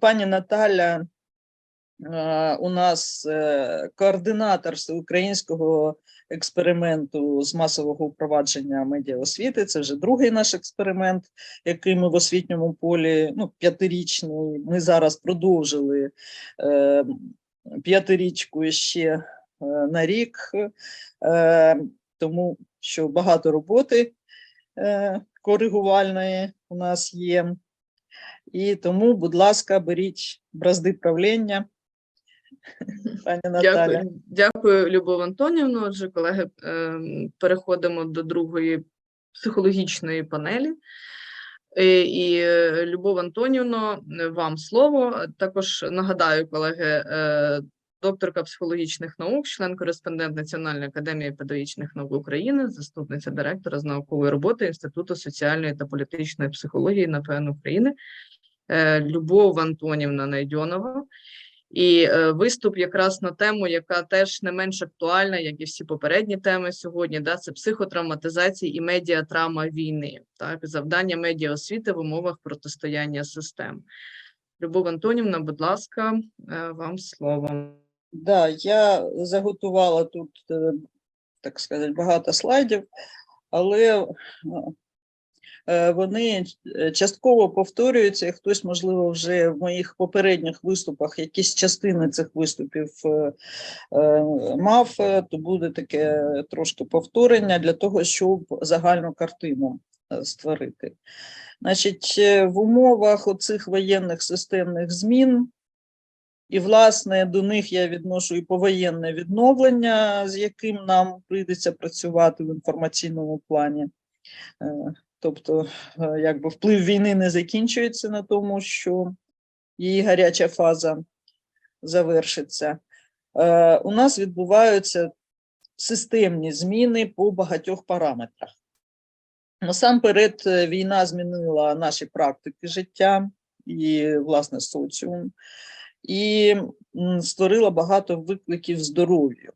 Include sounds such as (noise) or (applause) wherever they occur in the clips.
Пані Наталя е, у нас е, координатор всеукраїнського експерименту з масового впровадження медіаосвіти. Це вже другий наш експеримент, який ми в освітньому полі, ну, п'ятирічний. Ми зараз продовжили е, п'ятирічку ще е, на рік, е, тому що багато роботи коригувальної у нас є. І тому, будь ласка, беріть бразди правління. (laughs) Пані Наталя. Дякую, дякую, Любов Антонівна. Отже, колеги, ем, переходимо до другої психологічної панелі. Е, І, е, Любов Антонівно, вам слово. Також нагадаю, колеги, е, докторка психологічних наук, член-кореспондент Національної академії педагогічних наук України, заступниця директора з наукової роботи Інституту соціальної та політичної психології НАПН України, Любов Антонівна Найдьонова. І е, виступ якраз на тему, яка теж не менш актуальна, як і всі попередні теми сьогодні, да, це психотравматизація і медіатрама війни, так, завдання медіаосвіти в умовах протистояння систем. Любов Антонівна, будь ласка, е, вам слово. Да, я заготувала тут, е, так сказати, багато слайдів, але е, вони е, частково повторюються, і хтось, можливо, вже в моїх попередніх виступах якісь частини цих виступів е, е, мав, е, то буде таке трошки повторення для того, щоб загальну картину е, створити. Значить, е, в умовах оцих воєнних системних змін і, власне, до них я відношу і повоєнне відновлення, з яким нам прийдеться працювати в інформаційному плані. Тобто, е, якби вплив війни не закінчується на тому, що її гаряча фаза завершиться. Е, У нас відбуваються системні зміни по багатьох параметрах. Насамперед, е, війна змінила наші практики життя і, власне, соціум і створила багато викликів здоров'ю.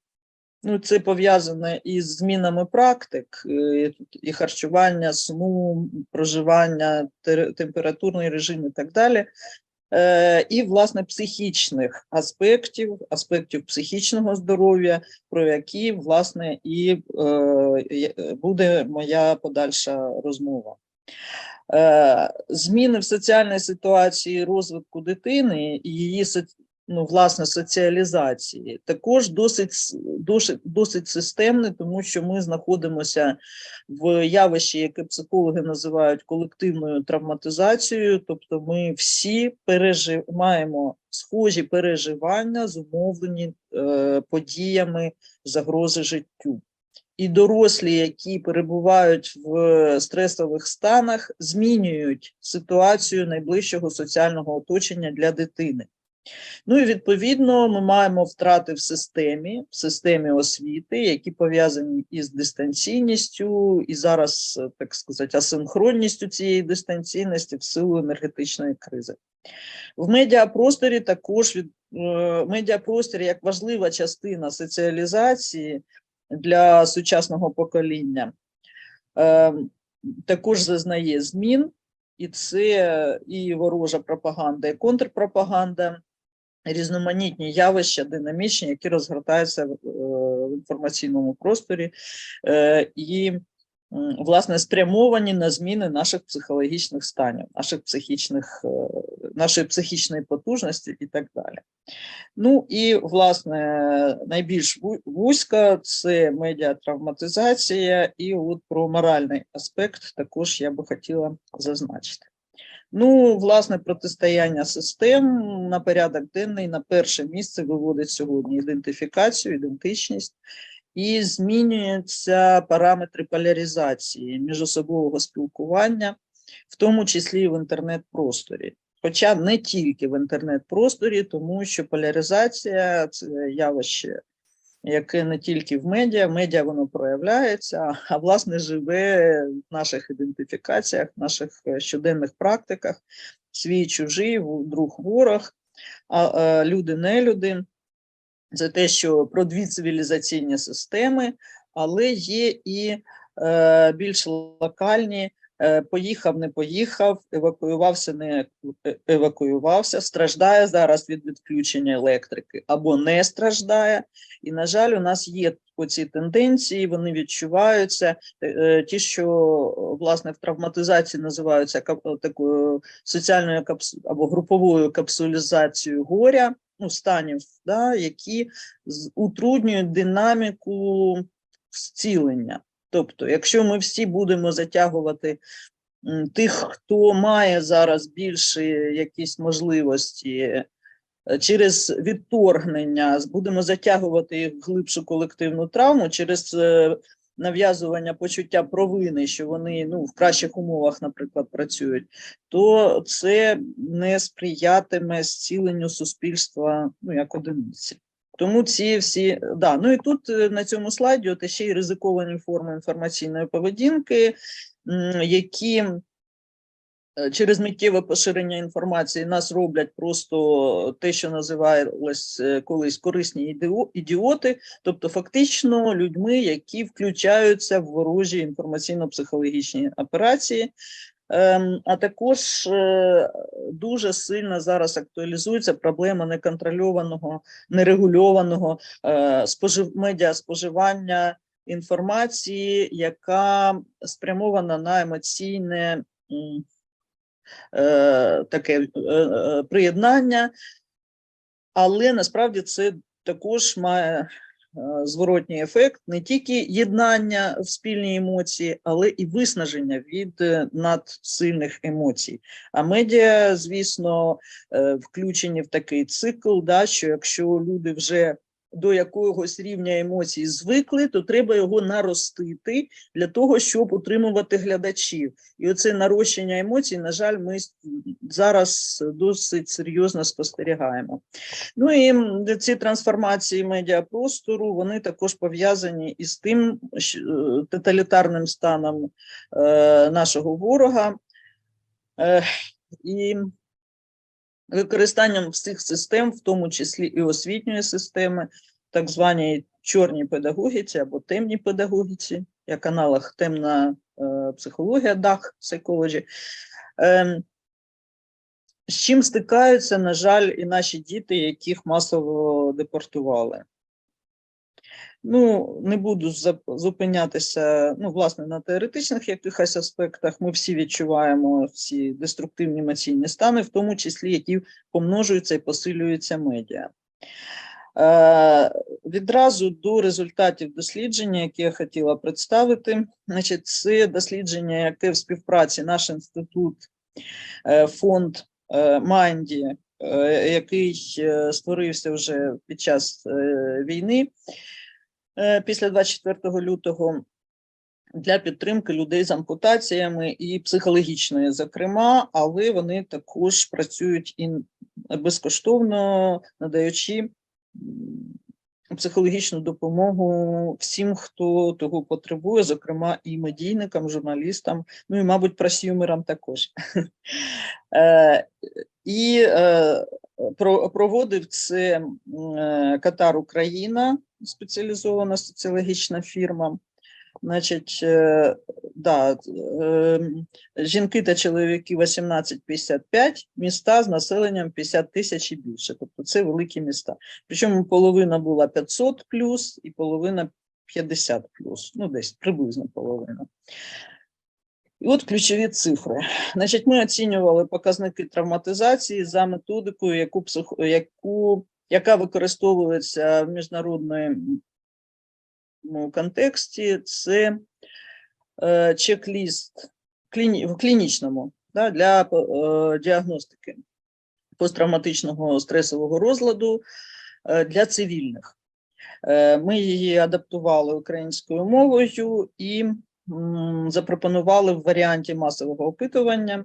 Ну, це пов'язане із змінами практик, е, і харчування, сну, проживання, температурний режим і так далі. Е, І, власне, психічних аспектів, аспектів психічного здоров'я, про які, власне, і е, буде моя подальша розмова. Зміни в соціальній ситуації розвитку дитини і її ну, власне соціалізації також досить, досить, досить системне, тому що ми знаходимося в явищі, яке психологи називають колективною травматизацією, тобто ми всі пережив, маємо схожі переживання, зумовлені е, подіями загрози життю. І дорослі, які перебувають в стресових станах, змінюють ситуацію найближчого соціального оточення для дитини. Ну і відповідно ми маємо втрати в системі, в системі освіти, які пов'язані із дистанційністю, і зараз, е, так сказати, асинхронністю цієї дистанційності в силу енергетичної кризи. В медіапросторі також від е, медіапросторі як важлива частина соціалізації для сучасного покоління, е, також зазнає змін, і це і ворожа пропаганда, і контрпропаганда, різноманітні явища, динамічні, які розгортаються в, е, інформаційному просторі, е, і, власне, спрямовані на зміни наших психологічних станів, наших психічних, е, нашої психічної потужності і так далі. Ну і, власне, найбільш ву- вузька це медіатравматизація, і от про моральний аспект також я би хотіла зазначити. Ну, власне, протистояння систем на порядок денний на перше місце виводить сьогодні ідентифікацію, ідентичність, і змінюються параметри поляризації міжособового спілкування, в тому числі і в інтернет-просторі. Хоча не тільки в інтернет-просторі, тому що поляризація це явище, яке не тільки в медіа, медіа воно проявляється, а власне живе в наших ідентифікаціях, в наших е, щоденних практиках, свій чужий, друг ворог, а е, люди нелюди. Це те, що про дві цивілізаційні системи, але є і е, більш локальні поїхав, не поїхав, евакуювався, не е- евакуювався, страждає зараз від відключення електрики або не страждає. І, на жаль, у нас є оці тенденції, вони відчуваються. Е, е, Ті, що е, власне в травматизації називаються такою соціальною капсу або груповою капсулізацією горя, ну, станів, да, які утруднюють динаміку зцілення. Тобто, якщо ми всі будемо затягувати тих, хто має зараз більше якісь можливості е, через відторгнення, будемо затягувати їх в глибшу колективну травму через е, нав'язування почуття провини, що вони ну, в кращих умовах, наприклад, працюють, то це не сприятиме зціленню суспільства ну, як одиниці. Тому ці всі да. Ну і тут е, на цьому слайді от ще й ризиковані форми інформаційної поведінки, які е, через миттєве поширення інформації нас роблять просто те, що називалось е, колись корисні ідіо- ідіоти, тобто фактично людьми, які включаються в ворожі інформаційно-психологічні операції. Ем, А також е, дуже сильно зараз актуалізується проблема неконтрольованого, нерегульованого е, спожив, медіаспоживання інформації, яка спрямована на емоційне е, таке приєднання, але насправді це також має зворотній ефект не тільки єднання в спільні емоції, але і виснаження від е, надсильних емоцій. А медіа, звісно, е, включені в такий цикл, да, що якщо люди вже до якогось рівня емоцій звикли, то треба його наростити для того, щоб утримувати глядачів. І оце нарощення емоцій, на жаль, ми зараз досить серйозно спостерігаємо. Ну і ці трансформації медіапростору вони також пов'язані із тим е, тоталітарним станом е, нашого ворога. І використанням всіх систем, в тому числі і освітньої системи, так званій чорній педагогіці або темній педагогіці, як аналог темна е, психологія, DAC Psychology, Ем, з чим стикаються, на жаль, і наші діти, яких масово депортували. Ну, не буду зупинятися, ну, власне, на теоретичних якихось аспектах. Ми всі відчуваємо ці деструктивні емоційні стани, в тому числі, які помножуються і посилюються медіа. Е, відразу до результатів дослідження, яке я хотіла представити. Значить, це дослідження, яке в співпраці наш інститут, е, фонд е, Майнді, е, який е, створився вже під час е, війни після 24 лютого. Для підтримки людей з ампутаціями і психологічної, зокрема, але вони також працюють і безкоштовно надаючи психологічну допомогу всім, хто того потребує, зокрема і медійникам, журналістам, ну і, мабуть, просюмерам також. (laughs) Е, І е, про- проводив це е, Катар Україна, спеціалізована соціологічна фірма. Значить, е, да, е, жінки та чоловіки 18-55, міста з населенням 50 тисяч і більше. Тобто це великі міста. Причому половина була 500 плюс і половина 50 плюс, ну десь приблизно половина. І от ключові цифри. Значить, ми оцінювали показники травматизації за методикою, яку, психо- яку, яка використовується в міжнародному контексті. Це е, чек-ліст в клінічному да, для е, діагностики посттравматичного стресового розладу е, для цивільних. Ми її адаптували українською мовою і запропонували в варіанті масового опитування.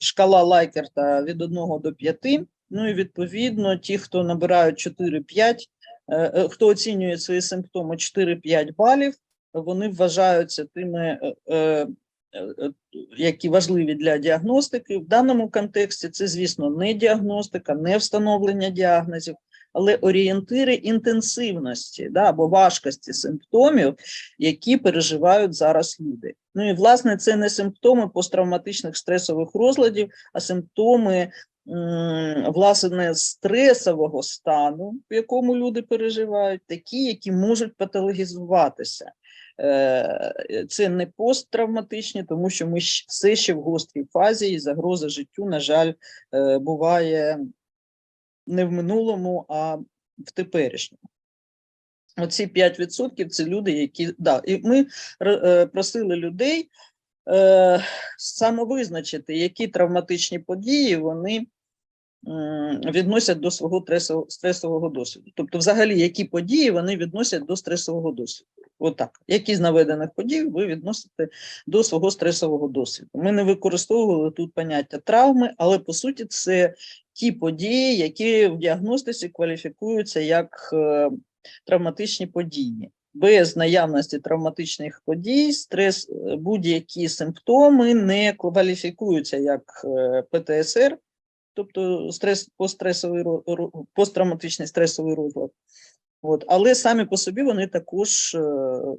Шкала Лайкерта від 1 до 5. Ну і відповідно, ті, хто набирають 4-5, е, е, хто оцінює свої симптоми 4-5 балів, вони вважаються тими, е, які важливі для діагностики. В даному контексті це, звісно, не діагностика, не встановлення діагнозів, але орієнтири інтенсивності да, або важкості симптомів, які переживають зараз люди. Ну і власне це не симптоми посттравматичних стресових розладів, а симптоми власне стресового стану, в якому люди переживають, такі, які можуть патологізуватися. Е, Це не посттравматичні, тому що ми все ще в гострій фазі, і загроза життю, на жаль, е, буває не в минулому, а в теперішньому. Оці 5% це люди, які да, і ми е, просили людей самовизначити, які травматичні події вони відносять до свого стресового досвіду. Тобто, взагалі, які події вони відносять до стресового досвіду. Отак, які з наведених подій ви відносите до свого стресового досвіду. Ми не використовували тут поняття травми, але по суті це ті події, які в діагностиці кваліфікуються як е, травматичні події. Без наявності травматичних подій стрес, е, будь-які симптоми не кваліфікуються як е, ПТСР, тобто стрес, ро- посттравматичний стресовий розлад. От, але самі по собі вони також е,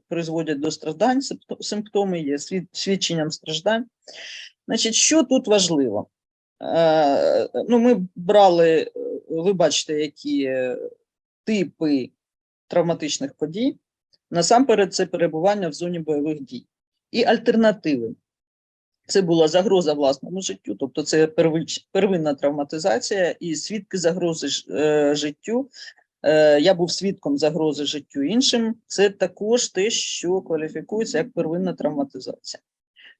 призводять до страждань, симптоми є свід, свідченням страждань. Значить, що тут важливо? Е, ну, ми брали, е, ви бачите, які типи травматичних подій. Насамперед, це перебування в зоні бойових дій. І альтернативи. Це була загроза власному життю, тобто це первинна травматизація і свідки загрози е, життю. Е, я був свідком загрози життю іншим. Це також те, що кваліфікується як первинна травматизація.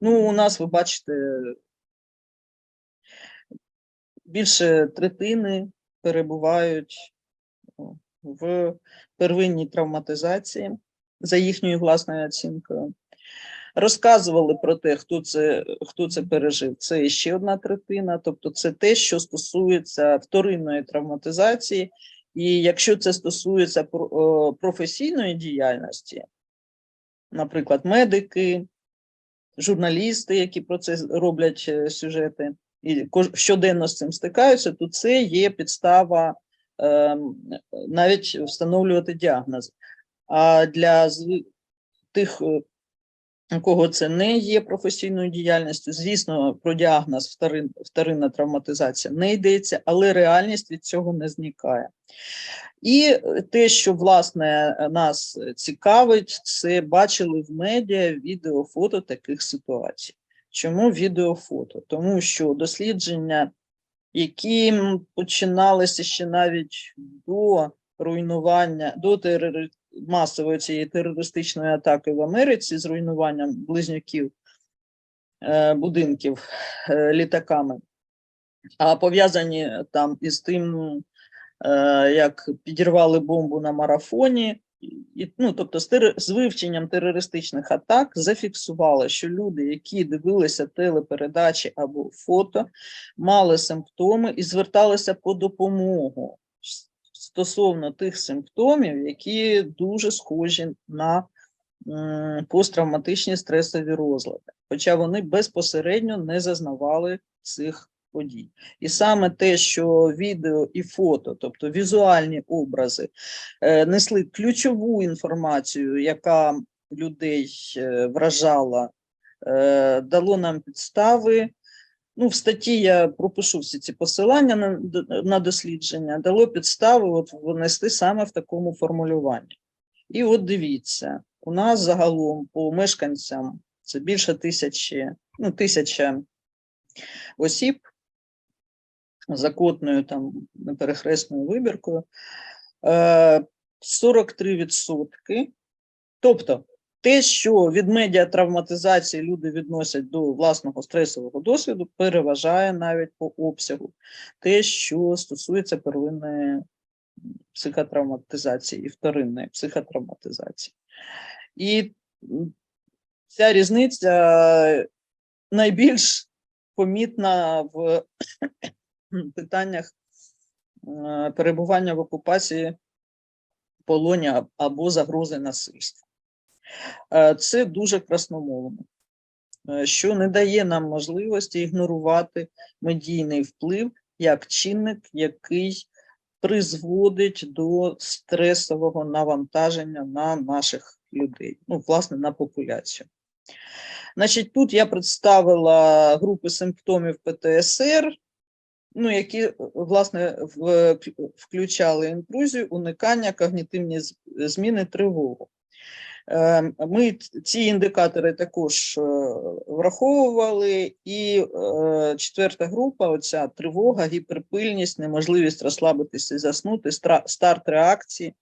Ну, у нас ви бачите, більше третини перебувають в первинній травматизації за їхньою власною оцінкою. Розказували про те, хто це, хто це пережив. Це ще одна третина, тобто це те, що стосується вторинної травматизації. І якщо це стосується професійної діяльності, наприклад, медики, журналісти, які про це роблять е, сюжети, і щоденно з цим стикаються, то це є підстава ем, навіть встановлювати діагноз. А для тих, е, у кого це не є професійною діяльністю, звісно, про діагноз вторин, вторинна травматизація не йдеться, але реальність від цього не зникає. І е, те, що власне нас цікавить, це бачили в медіа відео, фото таких ситуацій. Чому відеофото? Тому що дослідження, які починалися ще навіть до руйнування, до. Масової цієї терористичної атаки в Америці з руйнуванням близнюків е, будинків е, літаками, а пов'язані там із тим, е, як підірвали бомбу на марафоні. І, ну, тобто, з, вивченням терористичних атак зафіксували, що люди, які дивилися телепередачі або фото, мали симптоми і зверталися по допомогу стосовно тих симптомів, які дуже схожі на посттравматичні стресові розлади, хоча вони безпосередньо не зазнавали цих подій. І саме те, що відео і фото, тобто візуальні образи, е, несли ключову інформацію, яка людей е, вражала, е, дало нам підстави. Ну, в статті я пропишу всі ці посилання на, на дослідження, дало підстави от внести саме в такому формулюванні. І от дивіться, у нас загалом по мешканцям це більше тисячі, ну, тисяча осіб за кодною там неперехресною вибіркою. Е, 43%. Тобто, те, що від медіатравматизації люди відносять до власного стресового досвіду, переважає навіть по обсягу те, що стосується первинної психотравматизації і вторинної психотравматизації. І ця різниця найбільш помітна в (coughs) питаннях е, перебування в окупації полоні або загрози насильства. Е, Це дуже красномовно, е, що не дає нам можливості ігнорувати медійний вплив як чинник, який призводить до стресового навантаження на наших людей, ну, власне, на популяцію. Значить, тут я представила групи симптомів ПТСР, ну, які, власне, включали інтрузію, уникання, когнітивні зміни, тривогу. Е, Ми ці індикатори також е, враховували, і е, четверта група: оця тривога, гіперпильність, неможливість розслабитися і заснути, старт реакції,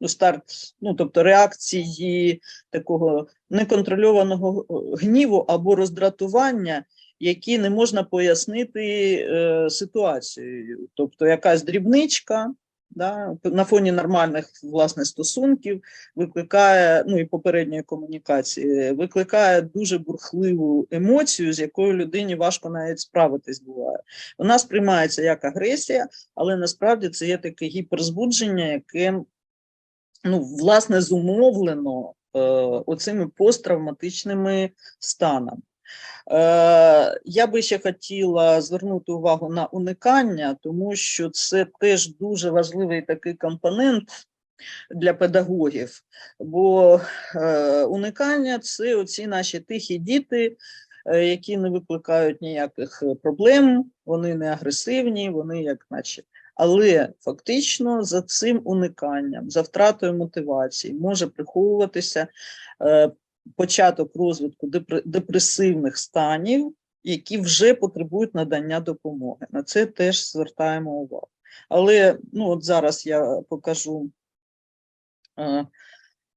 ну, старт, ну, тобто реакції такого неконтрольованого е, гніву або роздратування, які не можна пояснити е, ситуацією. Тобто якась дрібничка да, на фоні нормальних власне стосунків викликає, ну і попередньої комунікації, викликає дуже бурхливу емоцію, з якою людині важко навіть справитись буває. Вона сприймається як агресія, але насправді це є таке гіперзбудження, яке ну, власне зумовлено е, оцими посттравматичними станами. Е, я би ще хотіла звернути увагу на уникання, тому що це теж дуже важливий такий компонент для педагогів, бо е, уникання це оці наші тихі діти, е, які не викликають ніяких проблем, вони не агресивні, вони як наче. Але фактично за цим униканням, за втратою мотивації може приховуватися початок розвитку депресивних станів, які вже потребують надання допомоги. На це теж звертаємо увагу. Але ну, от зараз я покажу е,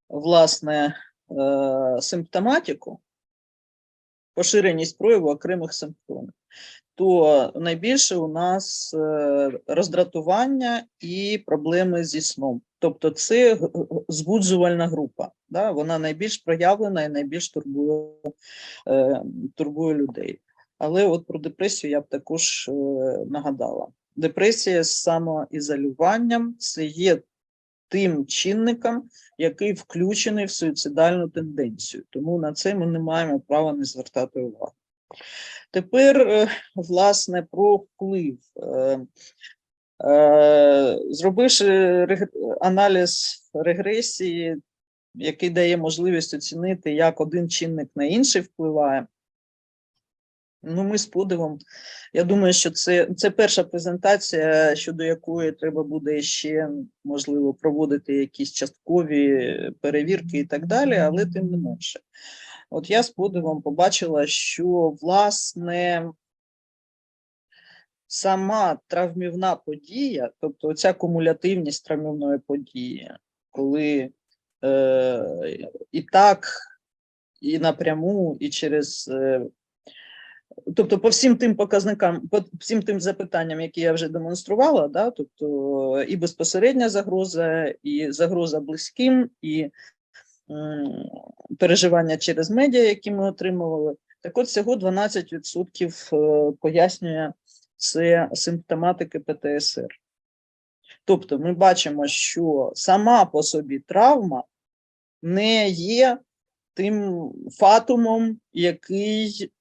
власне е, симптоматику, поширеність прояву окремих симптомів, то найбільше у нас е, роздратування і проблеми зі сном. Тобто це г- г- збуджувальна група. Да? Вона найбільш проявлена і найбільш турбує, е, турбує людей. Але от про депресію я б також е, нагадала. Депресія з самоізолюванням це є тим чинником, який включений в суїцидальну тенденцію. Тому на це ми не маємо права не звертати увагу. Тепер, е, власне, про вплив. Е, е, Зробивши аналіз регресії, який дає можливість оцінити, як один чинник на інший впливає, ну, ми з подивом. Я думаю, що це, це перша презентація, щодо якої треба буде ще, можливо, проводити якісь часткові перевірки і так далі, але тим не менше. От я з подивом побачила, що власне сама травмівна подія, тобто ця кумулятивність травмівної події, коли е, і так, і напряму, і через. Е, Тобто, по всім тим показникам, по всім тим запитанням, які я вже демонструвала, да, тобто і безпосередня загроза, і загроза близьким, і переживання через медіа, які ми отримували. Так от всього 12% е, пояснює це симптоматики ПТСР. Тобто ми бачимо, що сама по собі травма не є тим фатумом, який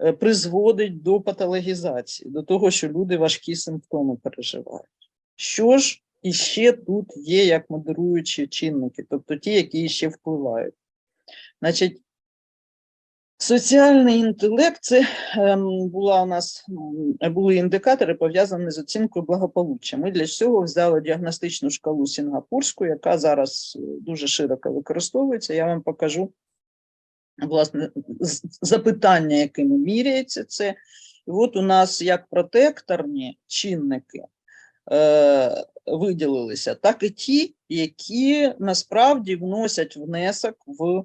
е, призводить до патологізації, до того, що люди важкі симптоми переживають. Що ж іще тут є як модеруючі чинники, тобто ті, які ще впливають. Значить, соціальний інтелект це ем, була у нас були індикатори, пов'язані з оцінкою благополуччя. Ми для цього взяли діагностичну шкалу Сінгапурську, яка зараз е, дуже широко використовується. Я вам покажу власне запитання, якими міряється це. І от у нас як протекторні чинники е, виділилися, так і ті, які насправді вносять внесок в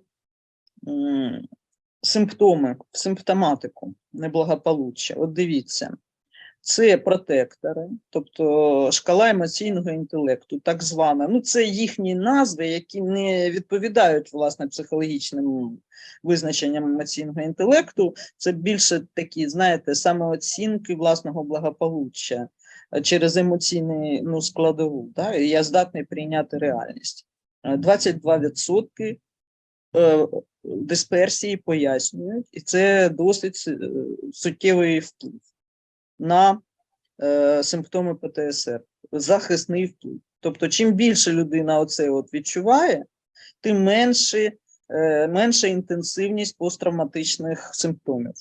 симптоми, в симптоматику неблагополуччя. От дивіться, це протектори, тобто шкала емоційного інтелекту, так звана. Ну, це їхні назви, які не відповідають власне психологічним визначенням емоційного інтелекту. Це більше такі, знаєте, самооцінки власного благополуччя через емоційну ну, складову. Да? Я здатний прийняти реальність. Е, 22% е, дисперсії пояснюють, і це досить е, суттєвий вплив на е, симптоми ПТСР. захисний вплив. Тобто, чим більше людина оце от відчуває, тим менше, е, менша інтенсивність посттравматичних симптомів.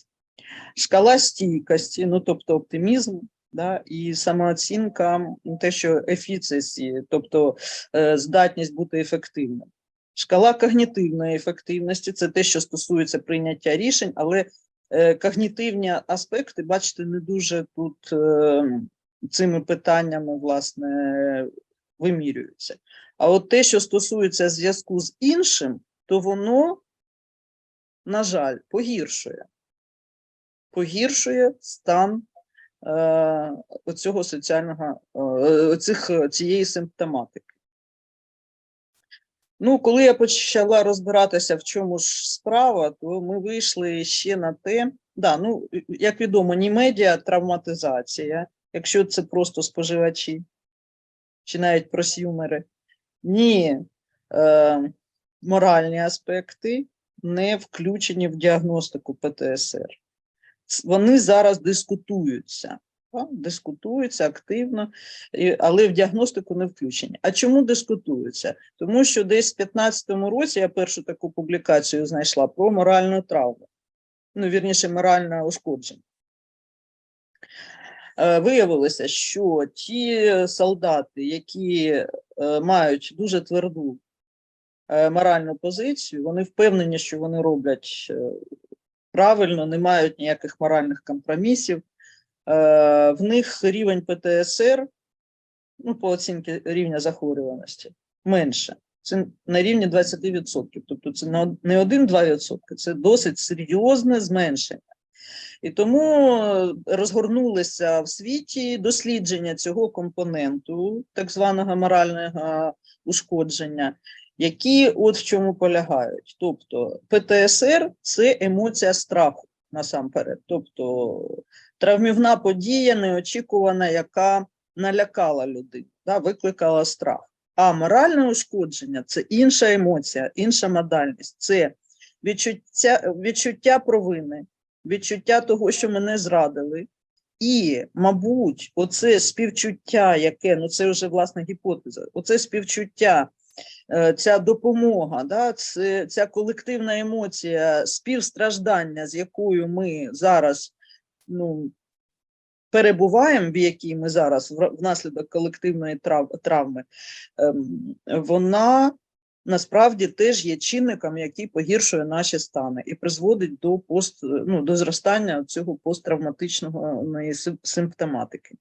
Шкала стійкості, ну тобто оптимізм, да, і самооцінка, ну, те, що ефіцесі, тобто е, здатність бути ефективним. Шкала когнітивної ефективності це те, що стосується прийняття рішень, але е, когнітивні аспекти, бачите, не дуже тут е, цими питаннями власне вимірюються. А от те, що стосується зв'язку з іншим, то воно, на жаль, погіршує. Погіршує стан оцього соціального, е, оцих, цієї симптоматики. Ну, коли я почала розбиратися, в чому ж справа, то ми вийшли ще на те, да, ну, як відомо, ні медіа травматизація, якщо це просто споживачі, чи навіть просюмери, ні е, моральні аспекти не включені в діагностику ПТСР. Вони зараз дискутуються, дискутуються активно, але в діагностику не включені. А чому дискутуються? Тому що десь в 2015 році я першу таку публікацію знайшла про моральну травму, ну, вірніше, моральне ушкодження. Е, Виявилося, що ті солдати, які е, мають дуже тверду е, моральну позицію, вони впевнені, що вони роблять правильно, не мають ніяких моральних компромісів. Е, В них рівень ПТСР, ну, по оцінці рівня захворюваності, менше. Це на рівні 20%. Тобто це не од- не 1-2%, це досить серйозне зменшення. І тому розгорнулися в світі дослідження цього компоненту, так званого морального ушкодження, які от в чому полягають. Тобто ПТСР це емоція страху насамперед. Тобто травмівна подія неочікувана, яка налякала людину, да, викликала страх. А моральне ушкодження це інша емоція, інша модальність, це відчуття, відчуття провини, відчуття того, що мене зрадили. І, мабуть, оце співчуття, яке, ну це вже власне гіпотеза, оце співчуття, ця допомога, да, це, ця колективна емоція співстраждання, з якою ми зараз ну, перебуваємо, в якій ми зараз внаслідок колективної трав- травми, ем, вона насправді теж є чинником, який погіршує наші стани і призводить до пост, ну, до зростання цього посттравматичного ну, симптоматики.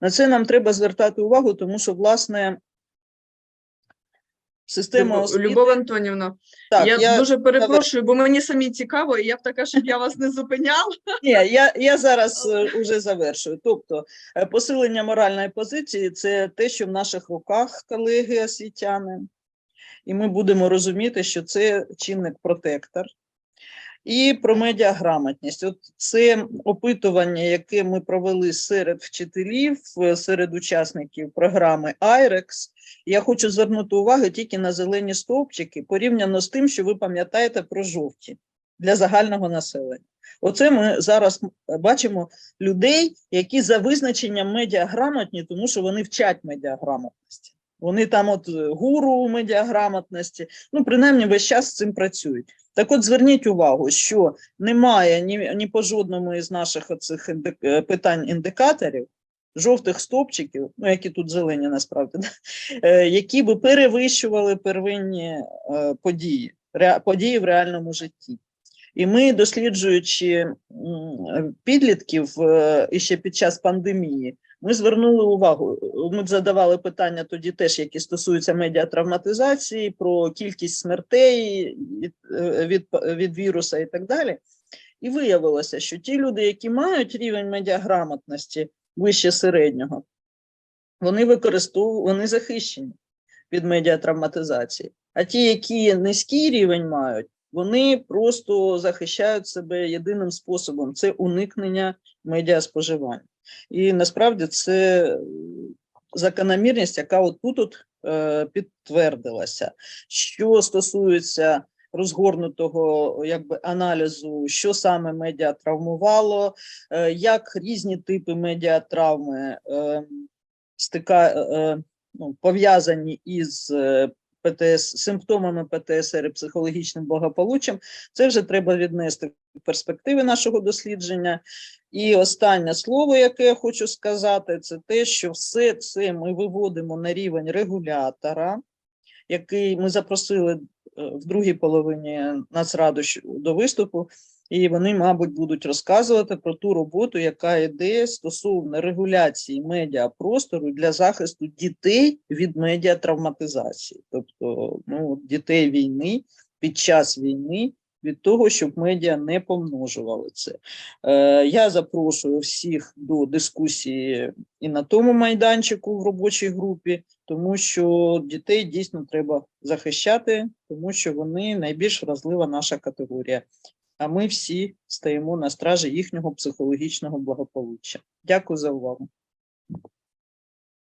На це нам треба звертати увагу, тому що власне система Любов, освіти, Любов Антонівна, так, я, я, дуже перепрошую, бо мені самі цікаво, і я б така, щоб я вас не зупиняла. Ні, я, я зараз е, уже завершую. Тобто, е, посилення моральної позиції це те, що в наших руках, колеги освітяни, і ми будемо розуміти, що це чинник-протектор. І про медіаграмотність. От це опитування, яке ми провели серед вчителів, е, серед учасників програми IREX. Я хочу звернути увагу тільки на зелені стовпчики, порівняно з тим, що ви пам'ятаєте про жовті для загального населення. Оце ми зараз бачимо людей, які за визначенням медіаграмотні, тому що вони вчать медіаграмотності. Вони там, от е, гуру медіаграмотності, ну принаймні весь час з цим працюють. Так от зверніть увагу, що немає ні, ні по жодному із наших оцих інди- е, питань індикаторів, жовтих стопчиків, ну які тут зелені насправді, е, які би перевищували первинні е, події, події в реальному житті. І ми, досліджуючи підлітків е, ще під час пандемії, ми звернули увагу. Ми задавали питання тоді теж, які стосуються медіатравматизації, про кількість смертей від, від, від віруса і так далі. І виявилося, що ті люди, які мають рівень медіаграмотності вище середнього, вони використовують, вони захищені від медіатравматизації. А ті, які низький рівень мають, вони просто захищають себе єдиним способом це уникнення медіаспоживання. І насправді це закономірність, яка от тут от, е, підтвердилася. Що стосується розгорнутого якби аналізу, що саме медіа травмувало, е, як різні типи медіатравми е, стика, е, ну, пов'язані із ПТС, симптомами ПТСР і психологічним благополуччям, це вже треба віднести в перспективи нашого дослідження. І останнє слово, яке я хочу сказати, це те, що все це ми виводимо на рівень регулятора, який ми запросили в другій половині Нацраду до виступу, і вони, мабуть, будуть розказувати про ту роботу, яка йде стосовно регуляції медіапростору для захисту дітей від медіатравматизації, тобто ну, дітей війни під час війни. Від того, щоб медіа не помножували це. Е, я запрошую всіх до дискусії і на тому майданчику в робочій групі, тому що дітей дійсно треба захищати, тому що вони найбільш вразлива наша категорія. А ми всі стоїмо на стражі їхнього психологічного благополуччя. Дякую за увагу.